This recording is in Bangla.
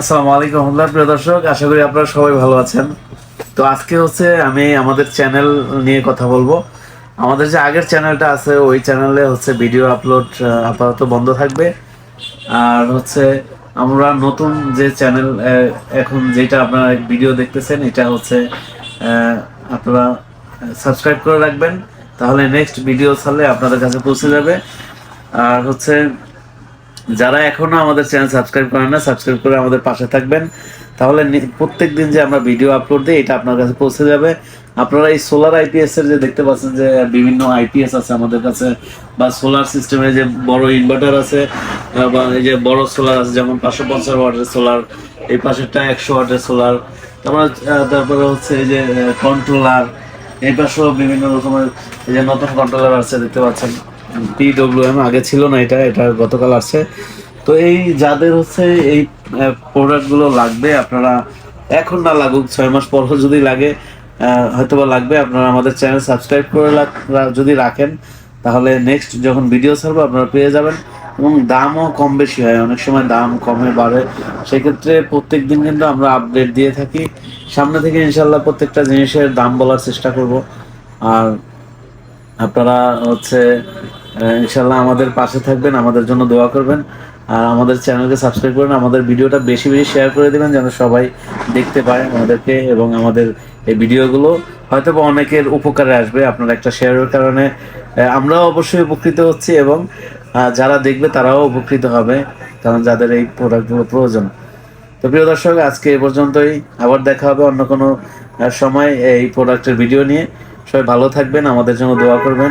আসসালামু আলাইকুম রহমতুল্লাহ, প্রিয় দর্শক, আশা করি আপনারা সবাই ভালো আছেন। তো আজকে হচ্ছে আমি আমাদের চ্যানেল নিয়ে কথা বলব। আমাদের যে আগের চ্যানেলটা আছে, ওই চ্যানেলে হচ্ছে ভিডিও আপলোড আপাতত বন্ধ থাকবে। আর হচ্ছে আমরা নতুন যে চ্যানেল এখন যেটা আপনারা ভিডিও দেখতেছেন, এটা হচ্ছে আপনারা সাবস্ক্রাইব করে রাখবেন। তাহলে নেক্সট ভিডিও ছাড়লে আপনাদের কাছে পৌঁছে যাবে। আর হচ্ছে যারা এখনও আমাদের চ্যানেল সাবস্ক্রাইব করেন না, সাবস্ক্রাইব করে আমাদের পাশে থাকবেন। তাহলে প্রত্যেক দিন যে আমরা ভিডিও আপলোড দিই, এটা আপনার কাছে পৌঁছে যাবে। আপনারা এই সোলার আইপিএস এর যে দেখতে পাচ্ছেন যে বিভিন্ন আইপিএস আছে আমাদের কাছে, বা সোলার সিস্টেমে যে বড় ইনভার্টার আছে বা এই যে বড় সোলার আছে, যেমন পাঁচশো পঞ্চাশ ওয়াটের সোলার এই পাশেরটা একশো ওয়াটের সোলার তারপরে তারপরে হচ্ছে এই যে কন্ট্রোলার এই পাশেও বিভিন্ন রকমের এই যে নতুন কন্ট্রোলার আছে, দেখতে পাচ্ছেন। পিডব্লিউএম আগে ছিল না এটা এটা গতকাল আসছে। তো এই যাদের হচ্ছে এই প্রোডাক্টগুলো লাগবে, আপনারা এখন না লাগুক, ছয় মাস পর যদি লাগে হয়তোবা লাগবে, আপনারা আমাদের চ্যানেল সাবস্ক্রাইব করে যদি রাখেন, তাহলে নেক্সট যখন ভিডিও ছাড়বো, আপনারা পেয়ে যাবেন। এবং দামও কম বেশি হয়, অনেক সময় দাম কমে, বাড়ে। সেক্ষেত্রে প্রত্যেক দিন কিন্তু আমরা আপডেট দিয়ে থাকি। সামনে থেকে ইনশাল্লাহ প্রত্যেকটা জিনিসের দাম বলার চেষ্টা করব। আর আপনারা হচ্ছে ইনশাল্লাহ আমাদের পাশে থাকবেন, আমাদের জন্য দোয়া করবেন। আর আমাদের চ্যানেলকে সাবস্ক্রাইব করেন আমাদের ভিডিওটা বেশি বেশি শেয়ার করে দেবেন, যেন সবাই দেখতে পায় আমাদেরকে এবং আমাদের এই ভিডিওগুলো। হয়তো বা অনেকের উপকারে আসবে আপনার একটা শেয়ারের কারণে। আমরাও অবশ্যই উপকৃত হচ্ছি এবং যারা দেখবে তারাও উপকৃত হবে, কারণ যাদের এই প্রোডাক্টগুলো প্রয়োজন। তো প্রিয় দর্শক, আজকে এ পর্যন্তই। আবার দেখা হবে অন্য কোনো সময় এই প্রোডাক্টের ভিডিও নিয়ে। সবাই ভালো থাকবেন, আমাদের জন্য দোয়া করবেন।